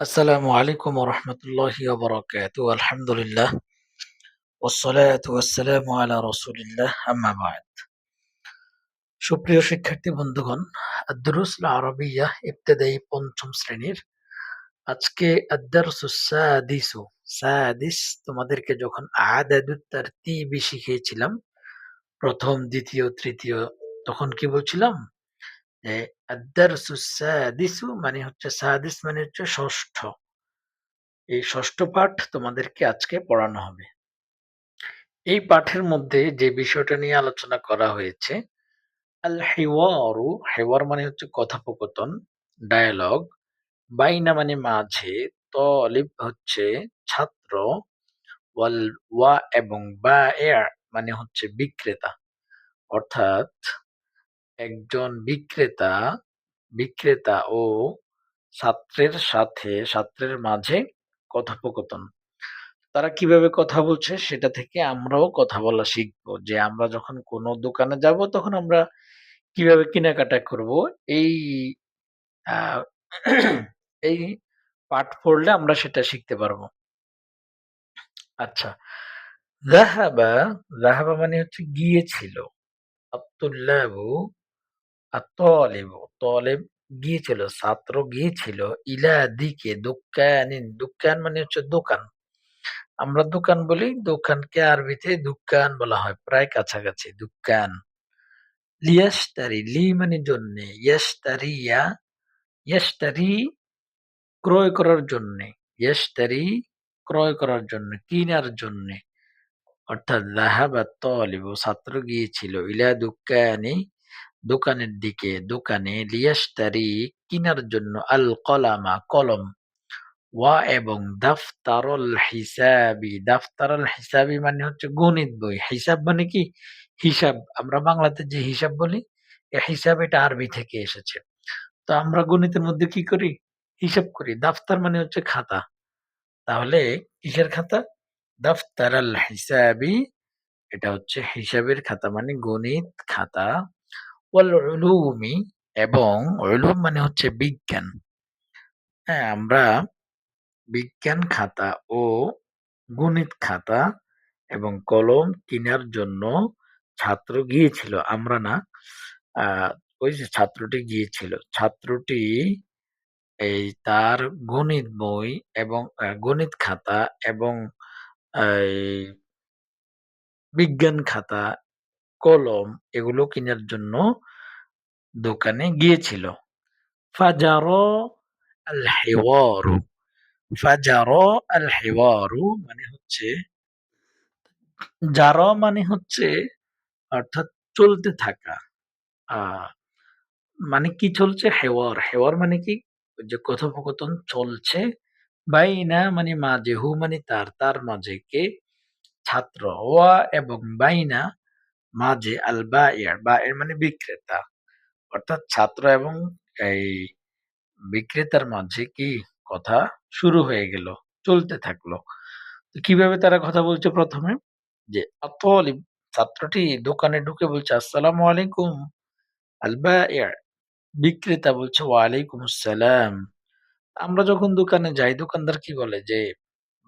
আসসালামু আলাইকুম ওরহমতুল্লাহি ওবরাকাতু আলহামদুলিল্লাহ ওসলাত ওয়াসসালামু আলা রসুলিল্লাহ আম্মা বাদ সুপ্রিয় শিক্ষার্থী বন্ধুগণ আদরুসুল আরবিয়া ইবতেদায়ী পঞ্চম শ্রেণির আজকে আদারসুসাদিসু সাদিস তোমাদেরকে যখন আদাদুত তারতিবি শিখিয়েছিলাম, প্রথম, দ্বিতীয়, তৃতীয়, তখন কি বলছিলাম? মানে হচ্ছে, সাদিস মানে হচ্ছে ষষ্ঠ। এই ষষ্ঠ পাঠ তোমাদেরকে আজকে পড়ানো হবে। এই পাঠের মধ্যে যে বিষয়টা নিয়ে আলোচনা করা হয়েছে আল হেওয়ারু হেওয়ার মানে হচ্ছে কথোপকথন, ডায়ালগ, বাইনা মানে মাঝে, তলিব হচ্ছে ছাত্র ওয়াল ওয়া এবং বা মানে হচ্ছে বিক্রেতা। অর্থাৎ একজন বিক্রেতা বিক্রেতা ও ছাত্রের সাথে, ছাত্রের মাঝে কথোপকথন। তারা কীভাবে কথা বলছে সেটা থেকে আমরাও কথা বলা শিখব। যে আমরা যখন কোনো দোকানে যাব তখন আমরা কীভাবে কেনাকাটা করব, এই এই পাঠ পড়লে আমরা সেটা শিখতে পারব। আচ্ছা জাহাবা জাহাবা মানে হচ্ছে গিয়েছিল। আব্দুল্লাহু আতলেব তলেব গিয়েছিল, ছাত্র গিয়েছিল ইলা দিকে দোকানিন দোকান মানে হচ্ছে দোকান। আমরা দোকান বলি, দোকানকে আরবিতে দোকান বলা হয়, প্রায় কাছাকাছি দোকান লিয়াস্তারি লি মানে জন্য ইয়াস্তারিয়া ইয়াস্তারি ক্রয় করার জন্য ইয়াস্তারি ক্রয় করার জন্য, কিনার জন্য। অর্থাৎ জাহাবা তলিব, ছাত্র গিয়েছিল, ইলা দোকানি দোকানের দিকে, দোকানে লিয়াস্তারি কিনার জন্য আল কলামা কলম ওয়া এবং দাফতারল হিসাবি। দাফতারল হিসাবি মানে হচ্ছে গণিত বই। হিসাব মানে কি? হিসাব। আমরা বাংলাতে যে হিসাব বলি, এ হিসাব এটা আরবি থেকে এসেছে। তো আমরা গণিতের মধ্যে কি করি? হিসাব করি। দাফতার মানে হচ্ছে খাতা। তাহলে কিসের খাতা? দাফতার আল হিসাবি। এটা হচ্ছে হিসাবের খাতা মানে গণিত খাতা। এবং উলুম মানে হচ্ছে বিজ্ঞান। হ্যাঁ আমরা বিজ্ঞান খাতা ও গণিত খাতা এবং কলম কেনার জন্য ছাত্র গিয়েছিল। আমরা না ওই যে ছাত্রটি গিয়েছিল। ছাত্রটি এই তার গণিত বই এবং গণিত খাতা এবং বিজ্ঞান খাতা কলম এগুলো কেনার জন্য দোকানে গিয়েছিল। ফাজার ফাজার মানে হচ্ছে জারা মানে হচ্ছে অর্থাৎ চলতে থাকা। মানে কি চলছে? হেওয়ার। হেওয়ার মানে কি? যে কথোপকথন চলছে। বাইনা মানে মাঝে, হু মানে তার তার মাঝে কে? ছাত্র। ওয়া এবং বাইনা মাঝে আল বা এর বা এর মানে বিক্রেতা। অর্থাৎ ছাত্র এবং এই বিক্রেতার মাঝে কি কথা শুরু হয়ে গেল, চলতে থাকল। তো কীভাবে তারা কথা বলছে প্রথমে? যে আতলিব ছাত্রটি দোকানে ঢুকে বলছে, আসসালামু আলাইকুম আল বাইয়া বিক্রেতা বলছে, ওয়ালাইকুম আসসালাম। আমরা যখন দোকানে যাই, দোকানদার কি বলে যে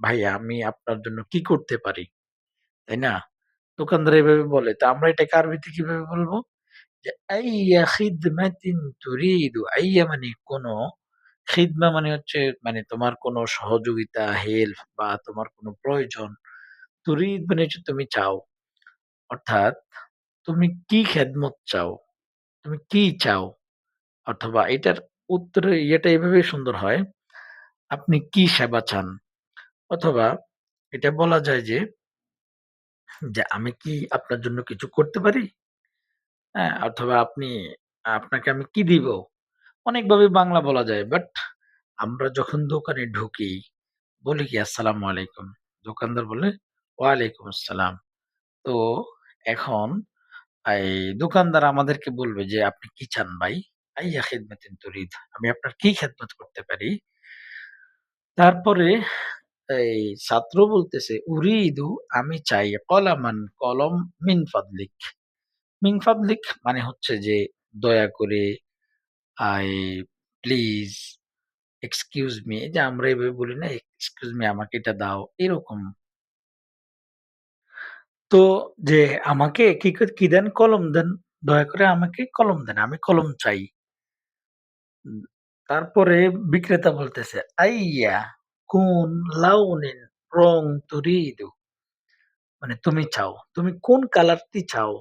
ভাই আমি আপনার জন্য কি করতে পারি? তাই না? দোকানদার এভাবে বলে। তা আমরা এটাকে আরবিতে কীভাবে বলব? যে, আইয়া খিদমাতিন তুরিদু, আইয়া মানে কোনো খিদমা মানে হচ্ছে মানে তোমার কোনো সহযোগিতা, হেল্প বা তোমার কোনো প্রয়োজন। তুরিদ মানে হচ্ছে তুমি চাও। অর্থাৎ তুমি কি খেদমত চাও? তুমি কি চাও? অথবা এটার উত্তরে ইয়েটা এভাবে সুন্দর হয়, আপনি কি সেবা চান? অথবা এটা বলা যায় যে যে আমি কি আপনার জন্য কিছু করতে পারি? হ্যাঁ অথবা আপনি, আপনাকে আমি কি দিব? অনেকভাবে বাংলা বলা যায় বাট আমরা যখন দোকানে ঢুকি, বলি কি, আসসালামু আলাইকুম। দোকানদার বলে, ওয়ালাইকুম আসসালাম। তো এখন এই দোকানদার আমাদেরকে বলবে যে, আপনি কি চান ভাই? আইয়া খিদমাতিন তুরিদ আমি আপনার কি খেদমত করতে পারি? তারপরে এই ছাত্র বলতেছে, উরিদু আমি চাই কলামান, কলম মিন ফাদলিক। মিন ফাদলিক মানে হচ্ছে যে দয়া করে, আই প্লিজ এক্সকিউজ মি। যে আমরা এভাবে বলি না, এক্সকিউজ মি, আমাকে এটা দাও। এরকম। তো যে আমাকে কি কি দেন? কলম দেন। দয়া করে আমাকে কলম দেন, আমি কলম চাই। তারপরে বিক্রেতা বলতেছে, আইয়া কোন লাউনিন রং তুরিদু? মানে তুমি চাও, তুমি কোন কালারটি চাও?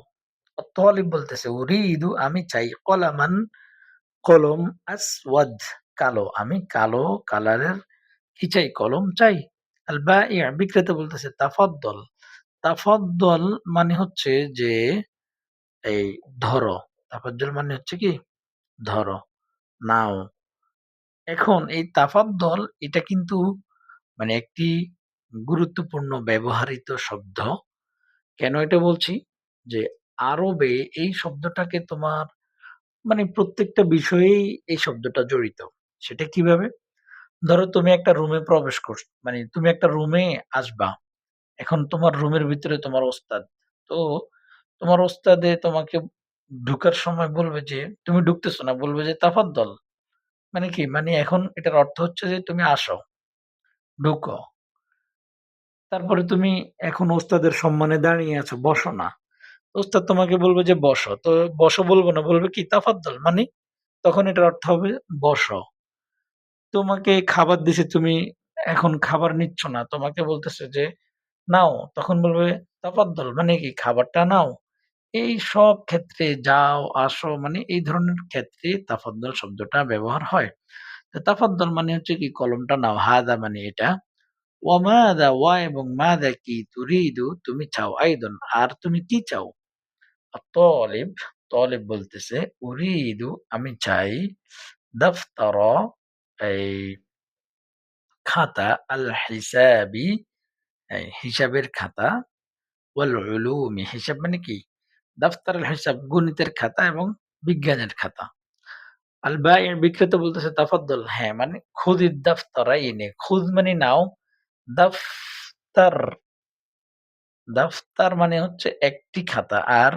তলিব বলতেছে, উরিদু আমি চাই কলামান, কলম আসওয়াদ, কালো। আমি কালো কালারের কি চাই? কলম চাই। আল বাঈ বিক্রেতা বলতেছে, তাফাদ্দল। তাফাদ্দল মানে হচ্ছে যে, এই ধরো। তাফাজ্জল মানে হচ্ছে কি? ধরো। নাও। এখন এই তাফাদ্দল এটা কিন্তু মানে একটি গুরুত্বপূর্ণ ব্যবহৃত শব্দ। কেন এটা বলছি? যে আরবে এই শব্দটাকে তোমার মানে প্রত্যেকটা বিষয়েই এই শব্দটা জড়িত। সেটা কীভাবে? ধরো তুমি একটা রুমে প্রবেশ করছ মানে তুমি একটা রুমে আসবা। এখন তোমার রুমের ভিতরে তোমার ওস্তাদ। তো তোমার ওস্তাদে তোমাকে ঢুকার সময় বলবে যে, তুমি ঢুকতেছো না। বলবে যে তাফাদ্দল মানে কি? মানে এখন এটার অর্থ হচ্ছে যে তুমি আসো, ঢুকো। তারপরে তুমি এখন ওস্তাদের সম্মানে দাঁড়িয়ে আছো, বসো না। ওস্তাদ তোমাকে বলবে যে বসো। তো বসো বলব না, বলবে কি? তাফাদ্দল। মানে তখন এটার অর্থ হবে বসো। তোমাকে খাবার দিছে তুমি, এখন খাবার নিচ্ছ না। তোমাকে বলতেছে যে, নাও। তখন বলবে, তাফাদ্দল। মানে কি? খাবারটা নাও। এই সব ক্ষেত্রে যাও, আসো মানে এই ধরনের ক্ষেত্রে তাফাদ্দল শব্দটা ব্যবহার হয়। তাফাদ্দল মানে হচ্ছে কি? কলমটা নাও। হাদা মানে এটা। ওয়ামাদা ওয়া এবং মাদা কি? তুরিদু, তুমি চাও। আইদন, আর তুমি কি চাও? তলিব তলিব বলতেছে, উরিদু, আমি চাই। দফতর, এই খাতা, আল হিসাবি হিসাবের খাতা। ওয়াল উলুমি, হিসাব মানে কি? দফতর হিসাব, গণিতের খাতা এবং বিজ্ঞানের খাতা। আল বাই বিক্রেতা বলতেছে, তাফাদ্দল হ্যাঁ মানে খুদির দাফতারাইনে খুদ মানে নাও, দাফতার দাফতার মানে হচ্ছে একটি খাতা, আর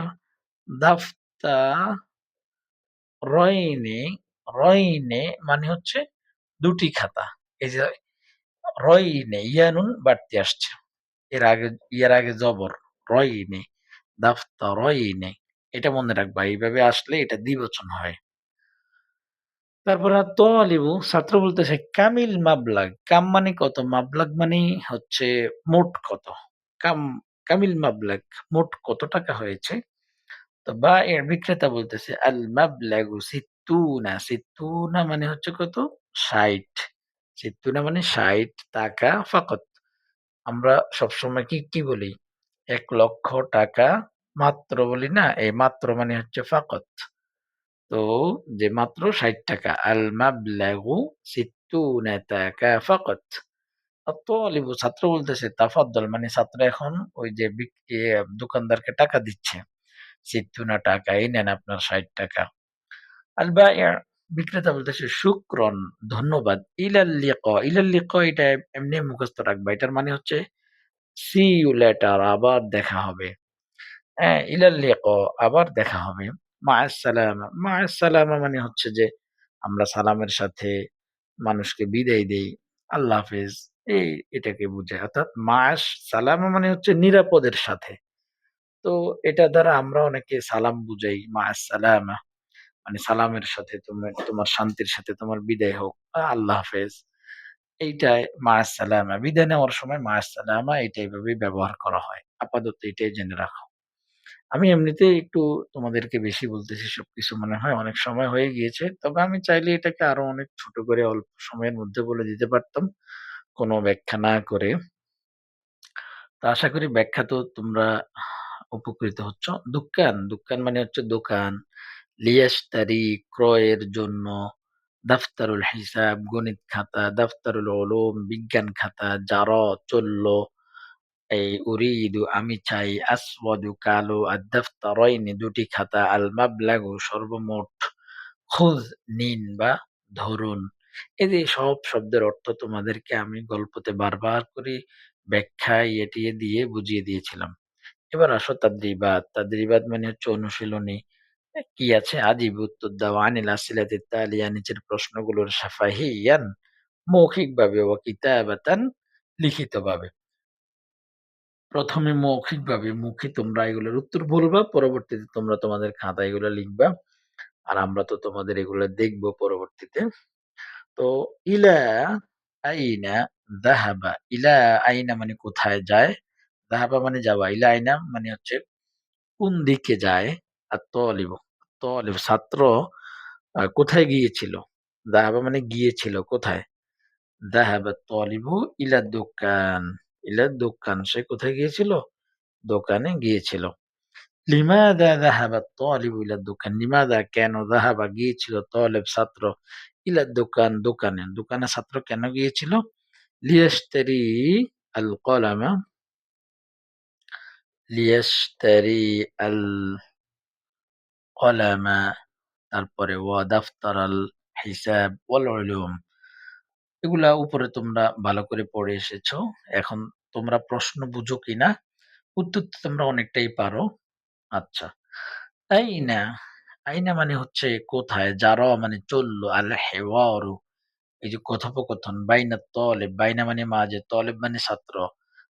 দাফতা রয়নে রয়নে মানে হচ্ছে দুটি খাতা। এই যে রয়নে, ইয়ানুন বাড়তি আসছে। এর আগে, ইয়ার আগে জবর, রয়নে। দাফতা রয়নে এটা মনে রাখবা, এইভাবে আসলে এটা দ্বিবচন হয়। তারপর তলিবু ছাত্র বলতেছে, কামিল মাবলাগ। কাম মানে কত? মাবলাগ মানে হচ্ছে মোট কত? কাম, কামিল মাবলাগ, মোট কত টাকা হয়েছে? তো বা এর বিক্রেতা বলতেছে, আল মাবলাগু সিত্তুনা। সিত্তুনা মানে হচ্ছে কত? ষাট। সিত্তুনা মানে ষাট টাকা ফাকত। আমরা সবসময় কি কি বলি? এক লক্ষ টাকা মাত্র বলি না, এই মাত্র মানে হচ্ছে ফাকত। তো যে মাত্র ষাট টাকা, আল মাবলাগু সিত্তুনা টাকা ফাকত। আত্তালিবু ছাত্র বলতেছে, তাফাদ্দল মানে ছাত্র এখন ওই যে দোকানদারকে টাকা দিচ্ছে। সিত্তুনা টাকা, এই নেন আপনার ষাট টাকা। আল বাইয়া বিক্রেতা বলতেছে, শুক্রন, ধন্যবাদ। ইলাল লিকা ইলাল লিকা, এটা এমনি মুখস্থ রাখবা। এটার মানে হচ্ছে সি ইউ লেটার আবার দেখা হবে। হ্যাঁ ইলাল লিকা, আবার দেখা হবে। মা সালামা মা সালামা মানে হচ্ছে যে, আমরা সালামের সাথে মানুষকে বিদায় দেই, আল্লাহ হাফেজ, এই এটাকে বোঝায় অর্থাৎ মাস সালামা মানে হচ্ছে নিরাপদের সাথে। তো এটা দ্বারা আমরা অনেকে সালাম বুঝাই মা সালামা মানে সালামের সাথে তুমি তোমার শান্তির সাথে তোমার বিদায় হোক, আল্লাহ হাফেজ। এইটাই মা সালামা। বিদায় নেওয়ার সময় মা সালামা এটা এভাবেই ব্যবহার করা হয়। আপাতত এটাই জেনে রাখো। আমি এমনিতেই একটু তোমাদেরকে বেশি বলতেছি সবকিছু মনে হয় অনেক সময় হয়ে গিয়েছে। তবে আমি চাইলে এটাকে আরও অনেক ছোট করে অল্প সময়ের মধ্যে বলে দিতে পারতাম। কোনো ব্যাখ্যা না করে। তো আশা করি ব্যাখ্যা তো তোমরা উপকৃত হচ্ছ। দুক্কান, দুক্কান মানে হচ্ছে দোকান। লিয়াশতারি ক্রয়ের জন্য, দাফতারুল হিসাব গণিত খাতা, দাফতারুল উলুম বিজ্ঞান খাতা, জারা চলল, এই উরিদু আমি চাই, আসওয়াদু কালো, আদ-দাফতারাইনি দুটি খাতা, আল মাবলাগু সর্বমোট, খুয নিন বা ধরুন। এই যে সব শব্দের অর্থ তোমাদেরকে আমি গল্পতে বারবার করে ব্যাখ্যা ইয়ে-টিয়ে দিয়ে বুঝিয়ে দিয়েছিলাম। এবার আসো তাদরিবাত। তাদ্রিবাদ মানে হচ্ছে অনুশীলনী। এ কি আছে? আজীব উত্তর দাও আনিল আসিলাতি তালিয়া নিচের প্রশ্নগুলোর সাফাহিয়ান মৌখিকভাবে ও কিতাবাতান লিখিতভাবে। প্রথমে মৌখিকভাবে মুখে তোমরা এগুলোর উত্তর বলবা, পরবর্তীতে তোমরা তোমাদের খাতায় এগুলো লিখবা। আর আমরা তো তোমাদের এগুলো দেখব পরবর্তীতে। তো ইলা আইনা যাহাবা, ইলা আইনা মানে কোথায় যায়? যাহাবা মানে যাওয়া, ইলা আইনা মানে হচ্ছে কোন দিকে যায়? আর তলিব, তলিব ছাত্র কোথায় গিয়েছিল? যাহাবা মানে গিয়েছিল কোথায়? যাহাবা তলিবু ইলা দোকান, ইলা দোকান সে কোথায় গিয়েছিল? দোকানে গিয়েছিল। লিমাদা যাহাবা তলিবু ইলা দোকান, লিমাদা কেন যাহাবা গিয়েছিল তলেব ছাত্র ইলা দোকান দোকানে, দোকানে ছাত্র কেন গিয়েছিল? লিয়াশতারি আল কলামা লিয়াশতারি আল কলামা তারপরে ওয়া দাফতার আল হিসাব ওয়াল উলুম এগুলা উপরে তোমরা ভালো করে পড়ে এসেছ। এখন তোমরা প্রশ্ন বুঝো কিনা? উত্তর তো তোমরা অনেকটাই পারো। আচ্ছা। আইনা, আইনা মানে হচ্ছে কোথায়? জারা মানে চলল, আল হেওয়ারু এই যে কথোপকথন, বাইনা তলেব, বাইনা মানে মাঝে, তলেব মানে ছাত্র।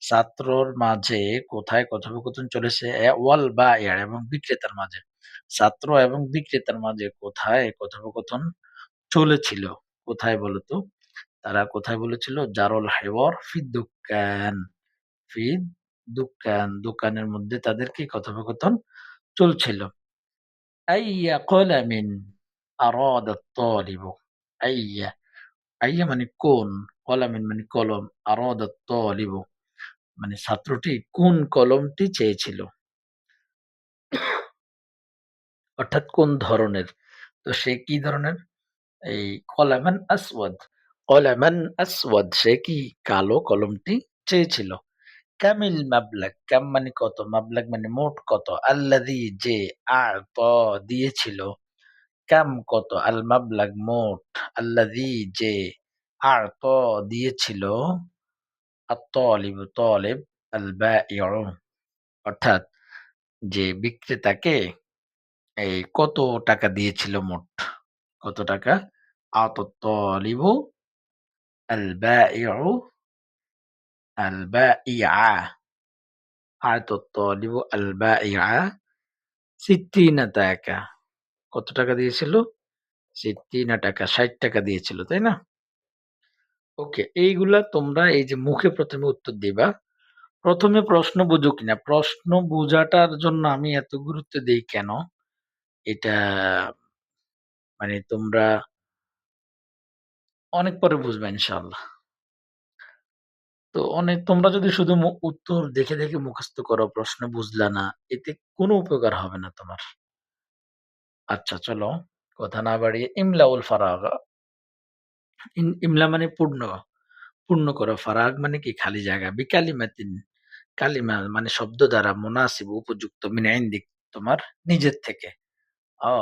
ছাত্রর মাঝে কোথায় কথোপকথন চলেছে? ওয়াল বায়ির এবং বিক্রেতার মাঝে। ছাত্র এবং বিক্রেতার মাঝে কোথায় কথোপকথন চলেছিল? কোথায় বলতো তারা কোথায় বলেছিল? জারল হেওয়ার ফিদ দুক্কান। ফিদ দুক্কান। দোকানের মধ্যে তাদের কি কথোপকথন চলছিল। আইয়া কলামিন আরাদা তালিবু। আইয়া, আইয়া মানে কোন? কলামিন মানে কলম। আরাদা তালিবু মানে ছাত্রটি কোন কলমটি চেয়েছিল? অর্থাৎ কোন ধরনের? তো সে কি ধরনের? এই কলামান আসওয়াদ। কলামান আসওয়াদ, সে কি কালো কলমটি চেয়েছিল। কামিল মাবলাগ, কাম মানে কত মাবলাগ মানে মোট কত আল্লাযী যে আ'ত দিয়েছিল কাম কত আল মাবলাগ মোট আল্লাযী যে আ'ত দিয়েছিল আত-তালিব তালিব আল অর্থাৎ যে বিক্রেতাকে এই কত টাকা দিয়েছিল মোট কত টাকা আত-তালিবু আল বাঈউ আল বাঈআ আ'তা তালিবু আল বাঈআ সিত্তিনা টাকা কত টাকা দিয়েছিল? সিত্তিনা টাকা ৬০ টাকা দিয়েছিল, তাই না? ওকে, এইগুলা তোমরা এই যে মুখে প্রথমে উত্তর দিবা। প্রথমে প্রশ্ন বুঝো কিনা? প্রশ্ন বুঝাটার জন্য আমি এত গুরুত্ব দেই কেন? এটা মানে তোমরা অনেক পরে বুঝবা ইনশাআল্লাহ। তো অনেক তোমরা যদি শুধু উত্তর দেখে, দেখে মুখস্থ করো, প্রশ্ন বুঝলা না, এতে কোনো উপকার হবে না তোমার। আচ্ছা চলো, কথা না বাড়িয়ে ইমলাউল ফারাগা ইমলা মানে পূর্ণ, পূর্ণ করো। ফারাগ মানে কি খালি জায়গা। বিকালিমাতিন কালিমা মানে শব্দ দ্বারা মুনাসিব উপযুক্ত মিন ইনদিক তোমার নিজের থেকে। অ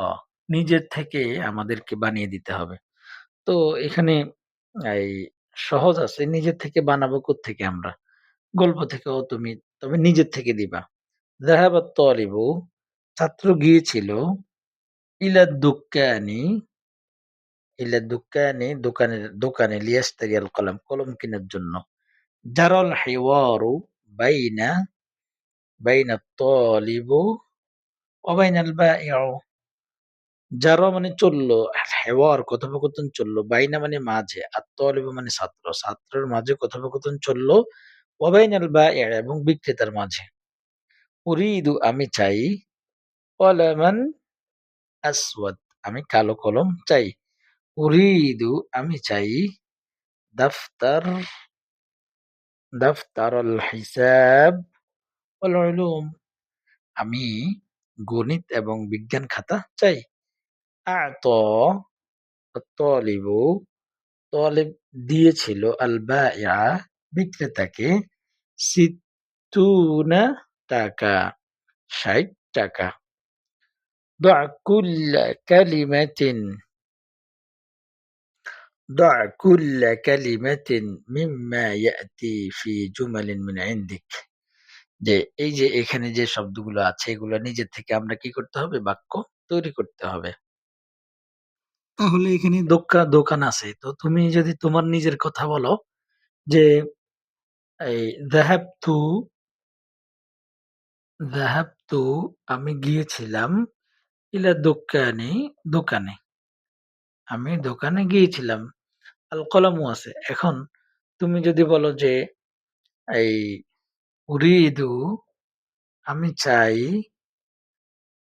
নিজের থেকে আমাদেরকে বানিয়ে দিতে হবে। তো এখানে এই সহজ আছে। নিজের থেকে বানাবো কোত্থেকে আমরা? গল্প থেকে ও তুমি তবে নিজের থেকে দিবা। যাহাবাত তালিবু ছাত্র গিয়েছিল ইলা দুক্কানি ইলা দোকানের দোকানে লিয়াশতারি আল কলাম কলম কেনার জন্য। জারাল হিওয়ারু বাইনা বাইনা তালিবু ওয়া বাইনাল বাঈউ জারা মানে চলল হেওয়ার কথোপকথন চলল বাইনা মানে মাঝে, আত-তালিবু মানে ছাত্র, ছাত্রের মাঝে কথোপকথন চলল ওয়া বা এবং বিক্রেতার মাঝে। উরিদু আমি চাই, কলামান আসওয়াদ আমি কালো কলম চাই। উরিদু আমি চাই, দাফতার দাফতারাল হিসাব উলুম আমি গণিত এবং বিজ্ঞান খাতা চাই। আ'ত আত-তালিবু তালিব দিয়েছিল আল বাঈআ বিক্রেতাকে সিত্তুনা টাকা ৬০ টাকা। দা কুল্লা কালিমাতিন দা কুল্লা কালিমাতিন মিম্মা ইয়াতি ফি জুমালিন মিন ইনদিক যে এই যে এখানে যে শব্দগুলো আছে এগুলো নিজের থেকে আমরা কি করতে হবে? বাক্য তৈরি করতে হবে। তাহলে এখানে দোকা দোকান আছে। তো তুমি যদি তোমার নিজের কথা বলো যে এই "যাহাবতু" "যাহাবতু" আমি গিয়েছিলাম ইলা দোক্কানি দোকানে। আমি দোকানে গিয়েছিলাম। আল কলামও আছে। এখন তুমি যদি বলো যে, এই "উরিদু" আমি চাই,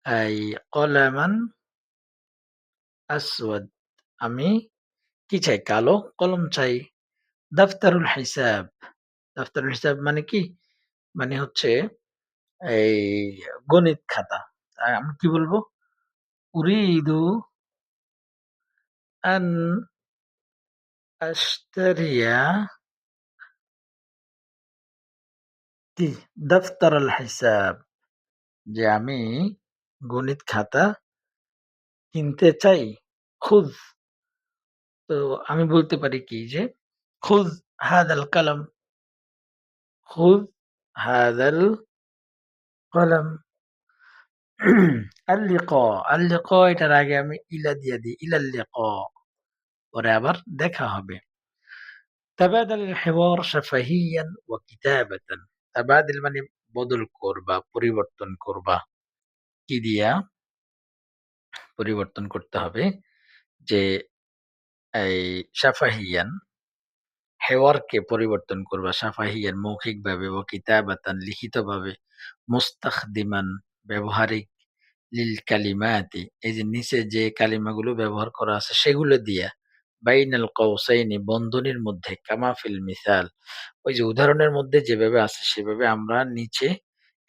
এই কলামান আসওয়াদ, আমি কি চাই? কালো কলম চাই। দাফতারুল হিসাব। দাফতারুল হিসাব মানে কি? মানে হচ্ছে এই গণিত খাতা। আমি কি বলব? উরিদু আন আশতারিয়া কি? দাফতারাল হিসাব। যে গণিত খাতা কিনতে চাই। খুয তো আমি বলতে পারি কি যে খুয হাদাল কালাম। খুয হাদাল কলাম। আল-লিকা, আল-লিকা এটার আগে আমি ইলা দিয়ে দিই। ইলাল লিকা। পরে আবার দেখা হবে। তাবাদাল ওয়া কিতাবাতান। তাবাদিল মানে বদল করবা, পরিবর্তন করবা। কি দিয়া? পরিবর্তন করতে হবে যে এই শাফাহিয়ান হেওয়ারকে পরিবর্তন করবা শাফাহিয়ান মৌখিকভাবে ও কিতাবাতান লিখিতভাবে মুস্তাখদিমান ব্যবহারিক লিল কালিমাতি এই যে নিচে যে কালিমাগুলো ব্যবহার করা আছে সেগুলো দিয়া বাইনাল কৌসাইনি বন্ধনীর মধ্যে কামাফিল মিসাল ওই যে উদাহরণের মধ্যে যেভাবে আছে, সেভাবে আমরা নিচে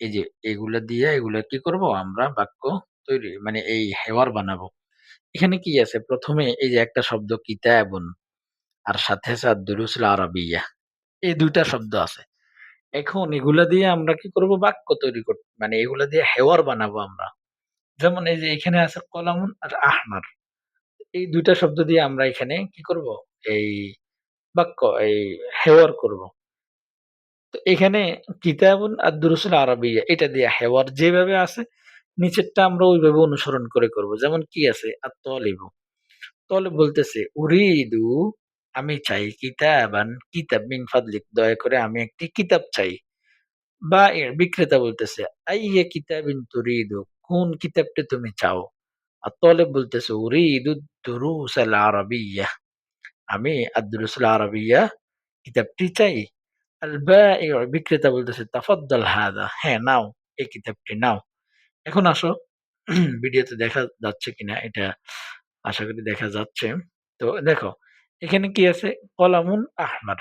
এই যে এগুলা দিয়ে, এগুলা কি করব আমরা বাক্য তৈরি মানে এই হেওয়ার বানাবো এখানে কি আছে প্রথমে এই যে একটা শব্দ, কিতাবুন, আর সাথে আছে আদ-দুরুসুল আরাবিয়া এই দুইটা শব্দ আছে। এখন এগুলা দিয়ে আমরা কি করব বাক্য তৈরি করব। মানে এগুলা দিয়ে হেওয়ার বানাবো আমরা। যেমন এই যে এখানে আছে কলামুন আর আহমার। এই দুইটা শব্দ দিয়ে আমরা এখানে কি করব? এই বাক্য, এই হেওয়ার করব। তো এখানে কিতাবুন আদ-দুরুসুল আরাবিয়া, এটা দিয়ে হেওয়ার যেভাবে আছে, নিচেরটা আমরা ওইভাবে অনুসরণ করে করব। যেমন কি আছে আত-তালিবু। তালিব বলতেছে, উরিদু, আমি চাই কিতাবান, কিতাব মিন ফাদলিক, দয়া করে আমি একটি কিতাব চাই। বা বিক্রেতা বলতেছে, আইয়া কিতাবিন তুরিদু, কোন কিতাবটা তুমি চাও? আর তালেব বলতেছে উরিদু দুরুস আল আরাবিয়া আমি আদ-দুরুস আল আরাবিয়া কিতাবটি চাই। বিক্রেতা বলতেছে তাফাদ্দাল হাদা হ্যাঁ নাও এই কিতাবটি নাও। এখন আসো ভিডিওতে দেখা যাচ্ছে কিনা এটা আশা করি দেখা যাচ্ছে। তো দেখো এখানে কি আছে? কলামুন আহমার।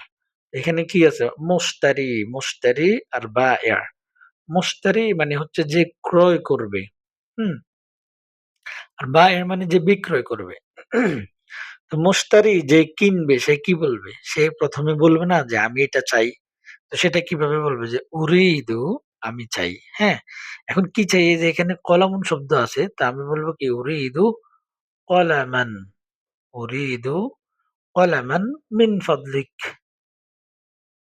এখানে কি আছে? মুশতারি, মুশতারি আর বায়আ। মুস্তারি মানে হচ্ছে যে ক্রয় করবে। হুম? আর বায়আ মানে যে বিক্রয় করবে। তো মুশতারি যে কিনবে সে কি বলবে? সে প্রথমে বলবে না যে, আমি এটা চাই। তো সেটা কীভাবে বলবে? যে, উরিদু, আমি চাই। হ্যাঁ? এখন কি চাই? এই যে এখানে কলামুন শব্দ আছে। তা আমি বলব কি উরিদু কলামান। উরিদু কলামান মিন ফাদলিক।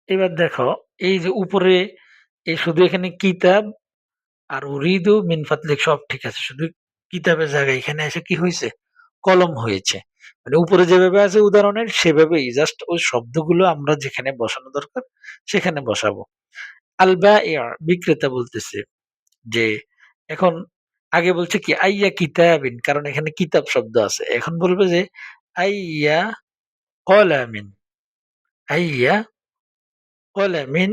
এবার দেখো, এই যে উপরে এই শুধু এখানে কিতাব আর উরিদু মিন ফাদলিক সব ঠিক আছে। শুধু কিতাবের জায়গায় এখানে এসে কি হয়েছে কলম হয়েছে। মানে উপরে যেভাবে আছে উদাহরণের, সেভাবেই জাস্ট ওই শব্দগুলো আমরা যেখানে বসানো দরকার, সেখানে বসাবো। আলবা বাঈউ বিক্রেতা বলতেছে যে, এখন আগে বলছে কি, আইয়া কিতাবিন, কারণ এখানে কিতাব শব্দ আছে। এখন বলবে যে, আইয়া কলামিন। আইয়া কলামিন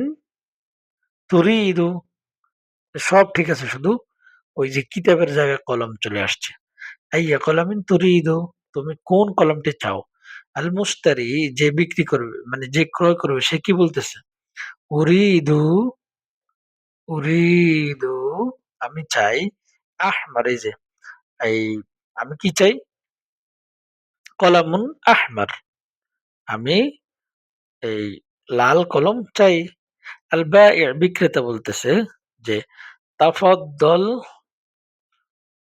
তুরিদু সব ঠিক আছে শুধু ওই যে কিতাবের জায়গায় কলম চলে আসছে। আইয়া কলামিন তুরিদু, তুমি কোন কলমটি চাও? আল মুশতারি, যে বিক্রি করবে মানে যে ক্রয় করবে, সে কি বলতেছে? উরিদু উরিদু, আমি চাই আহমার, এই যে, এই আমি কি চাই? কলামুন আহমার। আমি এই লাল কলম চাই। আল বিক্রেতা বলতেছে যে, তাফাদ্দল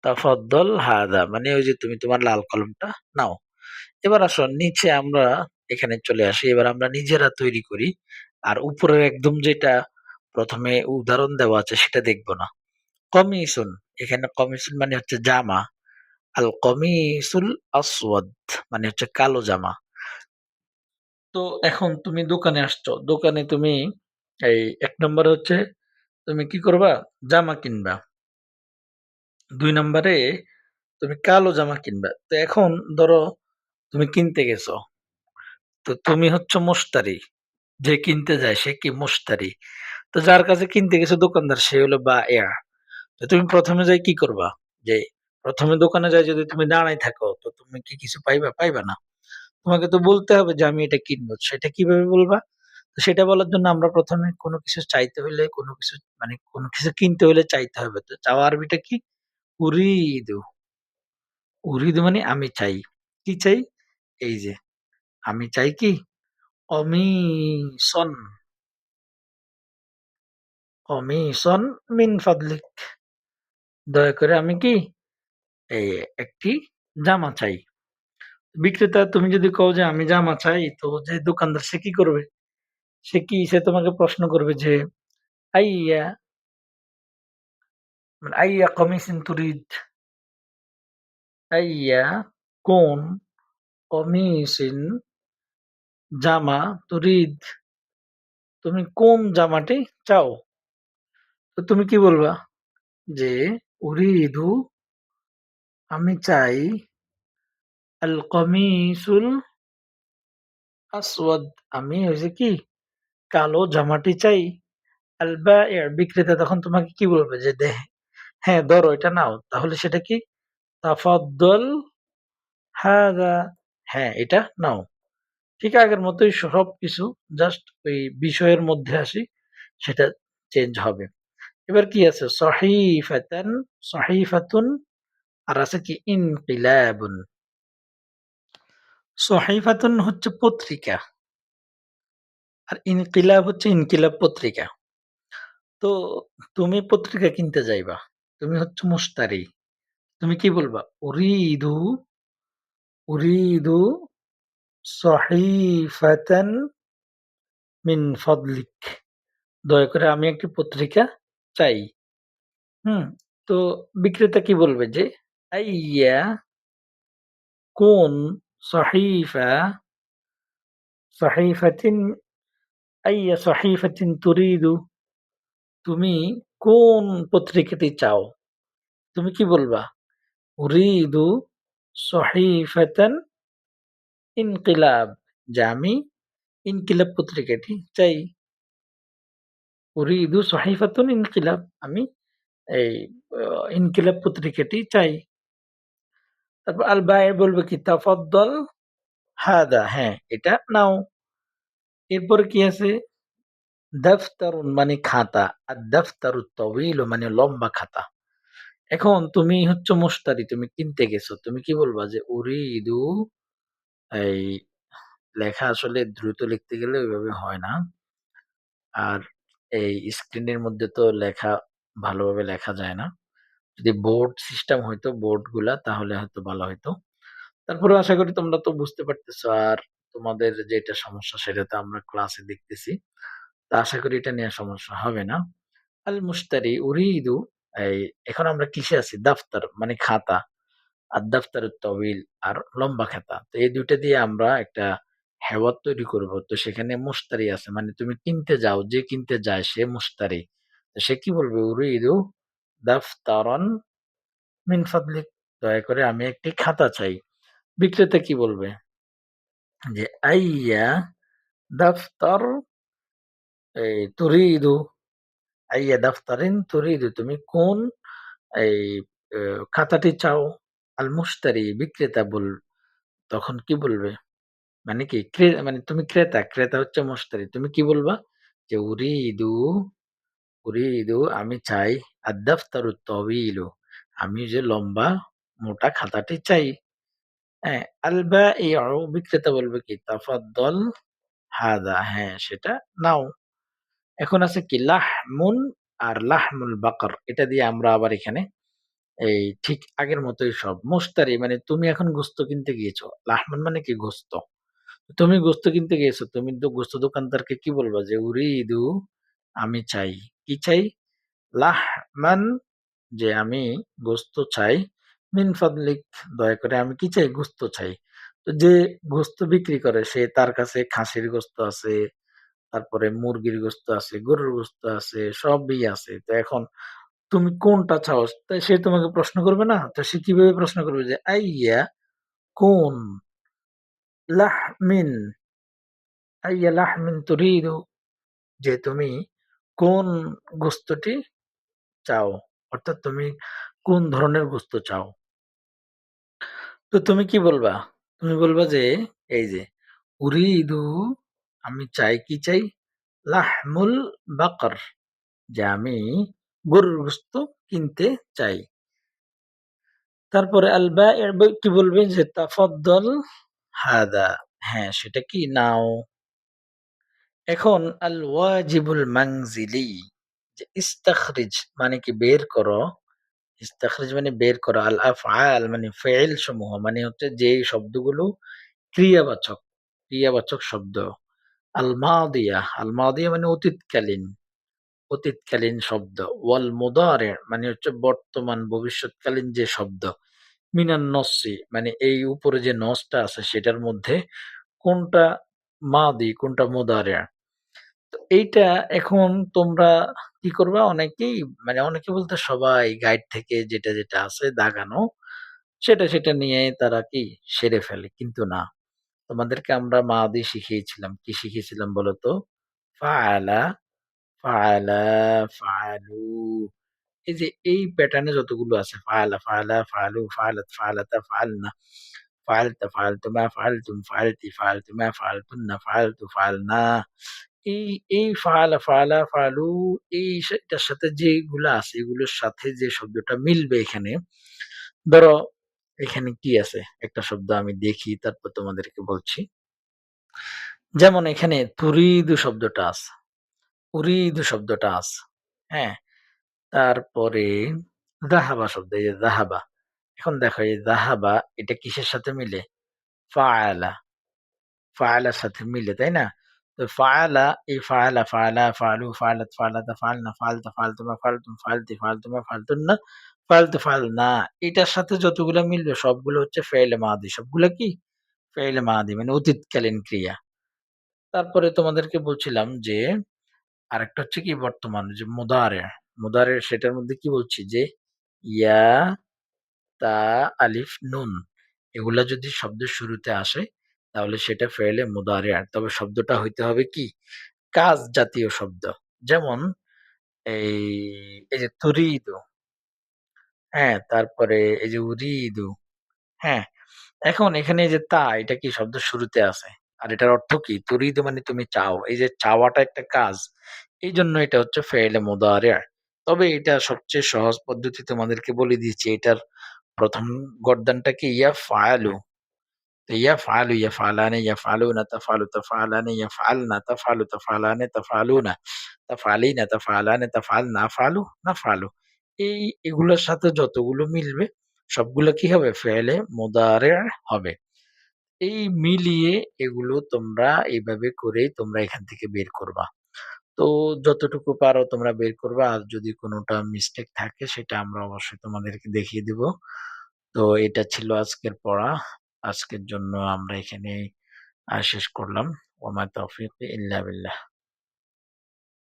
তাফাদ্দল হাদা মানে ওই যে তুমি তোমার লাল কলমটা নাও। এবার আসো, নিচে আমরা এখানে চলে আসি। এবার আমরা নিজেরা তৈরি করি। আর উপরের একদম যেটা প্রথমে উদাহরণ দেওয়া আছে, সেটা দেখব না। কমিসুন, এখানে কমিসুন মানে হচ্ছে জামা। আল কমিসুল আসওয়াদ মানে হচ্ছে কালো জামা তো এখন তুমি দোকানে আসছো দোকানে তুমি এই এক নম্বরে হচ্ছে তুমি কি করবা জামা কিনবা দুই নম্বরে, তুমি কালো জামা কিনবা। তো এখন ধরো তুমি কিনতে গেছো। তো তুমি হচ্ছে মোস্তারি যে কিনতে যায় সে কি মোস্তারি তো যার কাছে কিনতে গেছো দোকানদার, সে হলো বা এয়া। তো তুমি প্রথমে যাই কি করবা? যে প্রথমে দোকানে যাই, যদি তুমি দাঁড়াই থাকো, তো তুমি কি কিছু পাইবা? পাইবা না। তোমাকে তো বলতে হবে যে, আমি এটা কিনবো। সেটা কীভাবে বলবা? তো সেটা বলার জন্য আমরা প্রথমে কোনো কিছু চাইতে হলে কোনো কিছু মানে কোনো কিছু কিনতে হলে চাইতে হবে। তো চাওয়া আরবিটা কি? উরিদু। উরিদু মানে আমি চাই। কি চাই? এই যে, আমি চাই কি? অমিসন অমিসন মিন ফাদলিক। দয়া করে আমি কি? এই একটি জামা চাই। বিক্রেতা, তুমি যদি কও যে আমি জামা চাই, তো যে দোকানদার সে কি করবে? সে কি, সে তোমাকে প্রশ্ন করবে যে, আইয়া মানে আইয়া কমিসিন তুরিদ আইয়া কোন কমিসিন জামা তুরিদ তুমি কোন জামাটি চাও? তো তুমি কি বলবা? যে উরিদু, আমি চাই আল কমিসুল আসওয়াদ। আমি হয়েছে কি কালো জামাটি চাই। আল বাঈ বিক্রেতা তখন তোমাকে কি বলবে? যে দে হ্যাঁ ধরো এটা নাও। তাহলে সেটা কি? তাফাদ্দল, হাদা হ্যাঁ এটা নাও। ঠিক আগের মতোই সবকিছু জাস্ট ওই বিষয়ের মধ্যে আসি, সেটা চেঞ্জ হবে। এবার কি আছে? সহিফাতান, সহিফাতুন, আর আছে কি? ইনকিলাবুন। সহিফাতুন হচ্ছে পত্রিকা। আর ইনকিলাব হচ্ছে ইনকিলাব পত্রিকা। তো তুমি পত্রিকা কিনতে যাইবা। তুমি হচ্ছে মুস্তারি তুমি কি বলবা? উরিদু উরিদু সহিফাতান মিন ফদলিক। দয়া করে আমি একটি পত্রিকা চাই। হুম, তো বিক্রেতা কি বলবে যে, আইয়া কোন সহিফা, সহিফাতিন, আইয়া সহিফাতিন তুরিদু। তুমি কোন পত্রিকাটি চাও? তুমি কি বলবা? উরিদু সহিফাতান ইনকিলাব। যে আমি ইনকিলাব পত্রিকাটি চাই। উরিদু সহিফাতুন ইনকিলাব। আমি এই আহ, ইনকিলাব পত্রিকাটি চাই। তারপর আল বায়ে বলবে কি তাফাদ্দল হাদা। হ্যাঁ এটা নাও। এরপরে কি আছে? দাফতারুন মানে খাতা, আর দাফতারু তবিল মানে লম্বা খাতা। এখন তুমি হচ্ছে মুস্তারি তুমি কিনতে গেছো, তুমি কি বলবা যে, উরিদু এই লেখা আসলে দ্রুত লিখতে গেলে ওইভাবে হয় না। আর এই স্ক্রিনের মধ্যে তো লেখা ভালোভাবে লেখা যায় না। যদি বোর্ড সিস্টেম হইতো বোর্ডগুলা, তাহলে হয়তো ভালো হইতো। তারপরে আশা করি তোমরা তো বুঝতে পারতেছো, আর তোমাদের যেটা সমস্যা সেটা তো আমরা ক্লাসে দেখতেছি। আশা করি এটা নিয়ে সমস্যা হবে না। আল মুস্তারি উরিদু, এই এখন আমরা কিসে আছি? দাফতার মানে খাতা। আর দাফতার তবিল আর লম্বা খাতা। তো এই দুইটা দিয়ে আমরা একটা হেওয়াত তৈরি করব। তো সেখানে মুস্তারি আছে। মানে তুমি কিনতে যাও, যে কিনতে যায় সে মুস্তারি তো সে কি বলবে? উরিদু দাফতারন মিন ফাদলিক। দয়া করে আমি একটি খাতা চাই। বিক্রেতা কি বলবে? যে, আইয়া দাফতার এই তুরিদু আইয়া দাফতারিন তুরিদু তুমি কোন এই খাতাটি চাও আল মুস্তারি বিক্রেতা বল তখন কি বলবে মানে কি ক্রে- মানে তুমি ক্রেতা ক্রেতা হচ্ছে মুস্তারি তুমি কি বলবা যে উরিদু উরিদু আমি চাই আর দাফতারু তবিলু আমি যে লম্বা মোটা খাতাটি চাই হ্যাঁ আলবা এই বিক্রেতা বলবে কি তাফাদ্দল হাদা হ্যাঁ সেটা নাও এখন আছে কি লাহমুন আর লাহমুল বাকর। এটা দিয়ে আমরা আবার এখানে এই ঠিক আগের মতোই সব মুস্তারি মানে তুমি এখন গোস্ত কিনতে গিয়েছো। লাহমুন মানে কি গোস্ত? তুমি গোস্ত কিনতে গিয়েছো, তুমি গোস্ত দোকানদারকে কি বলবা যে উরিদু আমি চাই। কি চাই? লাহমান যে, আমি গোস্ত চাই, মিন ফাদলিক, দয়া করে আমি কি চাই? গোস্ত চাই। তো যে গোস্ত বিক্রি করে, সে তার কাছে খাসির গোস্ত আছে তারপরে মুরগির গোস্ত আছে, গরুর গোস্ত আছে, সবই আছে। তো এখন তুমি কোনটা চাও? তাই সে তোমাকে প্রশ্ন করবে না? তো সে কীভাবে প্রশ্ন করবে যে, আইয়া কোন লাহমিন, আইয়া লাহমিন তুরিদু? যে তুমি কোন গোস্তটি চাও? অর্থাৎ তুমি কোন ধরনের গোস্ত চাও? তো তুমি কি বলবা? তুমি বলবা যে, এই যে, উরিদু আমি চাই কি চাই? লাহমুল বাকর, যে আমি গরুর গোস্ত কিনতে চাই। তারপরে আল বাঈ কি বলবে যে তাফাদ্দাল হাদা। হ্যাঁ সেটা কি? নাও। এখন আল ওয়াজিবুল মাংজিলি যে ইস্তাখরিজ মানে কি? বের করো। ইস্তাখরিজ মানে বের করা। আল আফআল মানে ফেল সমূহ মানে হচ্ছে যে শব্দগুলো ক্রিয়াবাচক ক্রিয়াবাচক শব্দ। আল মাদিয়া আল মাদিয়া মানে অতীতকালীন অতীতকালীন শব্দ। ওয়াল মুদারে মানে হচ্ছে বর্তমান, ভবিষ্যৎকালীন যে শব্দ। মিনান নসি মানে এই উপরে যে নসটা আছে সেটার মধ্যে কোনটা মাদি, কোনটা মুদারে। তো এইটা এখন তোমরা কি করবা? অনেকেই মানে অনেকে বলতে সবাই গাইড থেকে যেটা যেটা আছে দাগানো, সেটা সেটা নিয়ে তারা কি সেরে ফেলে, কিন্তু না। তোমাদেরকে আমরা মাদি শিখিয়েছিলাম। কি শিখিয়েছিলাম বলতো? ফাআলা ফাআলা, ফাআলু। এই যে এই প্যাটার্নে যতগুলো আছে, ফাআলা ফাআলা, ফাআলু ফাআলাত ফাআলাতা, ফাআলনা। ফাআলতা, ফাআলতুমা, ফাআলতুম, ফাআলতি, ফাআলতুমা, ফাআলতুন্না, ফাআলতু, ফাআলনা। এই এই ফাআলা ফাআলা, ফাআলু, এই সাথে যেগুলো আছে, এগুলোর সাথে যে শব্দটা মিলবে এখানে, ধরো এখানে কি আছে? একটা শব্দ আমি দেখি, তারপর তোমাদেরকে বলছি। যেমন এখানে তুরিদু শব্দটা আছে। উরিদু শব্দটা আছে। হ্যাঁ? তারপরে দাহাবা শব্দ, এই যে দাহাবা এখন দেখো, এই দাহাবা এটা কিসের সাথে মিলে? ফাআলা। ফাআলার সাথে মিলে, তাই না? তো ফাআলা, এই ফাআলা ফাআলা, ফাআলু, ফাআলাত, ফাআলাতা, ফাআলনা, ফাআলতা, ফাআলতুমা, ফাআলতুম, ফাআলতি ফাআলতুমা ফাআলতুন্না ফাআলতু ফাআলনা এটার সাথে যতগুলো মিলবে সবগুলো হচ্ছে ফেইলে মাদি সবগুলো কি? ফেইলে মাদি মানে অতীতকালীন ক্রিয়া। তারপরে তোমাদেরকে বলছিলাম যে, আরেকটা হচ্ছে কি বর্তমান, যে মুদারে। মুদারে সেটার মধ্যে কি বলছি যে, ইয়া, তা, আলিফ, নুন, এগুলা যদি শব্দের শুরুতে আসে, তাহলে সেটা ফেলে মুদারে। আর তবে শব্দটা হইতে হবে কি? কাজ জাতীয় শব্দ। যেমন, এই এই যে তুরিদু হ্যাঁ তারপরে এই যে উরিদু হ্যাঁ। এখন এখানে যে তা, এটা কি শব্দ শুরুতে আছে? আর এটার অর্থ কি? তুরিদু মানে তুমি চাও। এই যে চাওয়াটা একটা কাজ এই জন্য এটা হচ্ছে ফেলে মুদারে তবে এটা সবচেয়ে সহজ পদ্ধতি তোমাদেরকে বলে দিয়েছি, এটার প্রথম গর্দানটা কি? ইয়া ফায়ালু ইয়াফআলু ইয়াফআলানে ইয়াফআলুনা তাফআলু তাফআলানে ইয়াফআলনা তাফআলু তাফআলানে তাফআলুনা তাফআলিনা তাফআলানে তাফআলনা আফআলু নাফআলু এই এগুলোর সাথে যতগুলো মিলবে, সবগুলো কি হবে? ফেলে মুদারে হবে। এই মিলিয়ে এগুলো তোমরা এইভাবে করেই তোমরা এখান থেকে বের করবা। তো যতটুকু পারো তোমরা বের করবা। আর যদি কোনোটা মিস্টেক থাকে, সেটা আমরা অবশ্যই তোমাদেরকে দেখিয়ে দিব। তো এটা ছিল আজকের পড়া। আজকের জন্য আমরা এখানে শেষ করলাম। ওমা তৌফিক ইল্লা বিল্লাহ।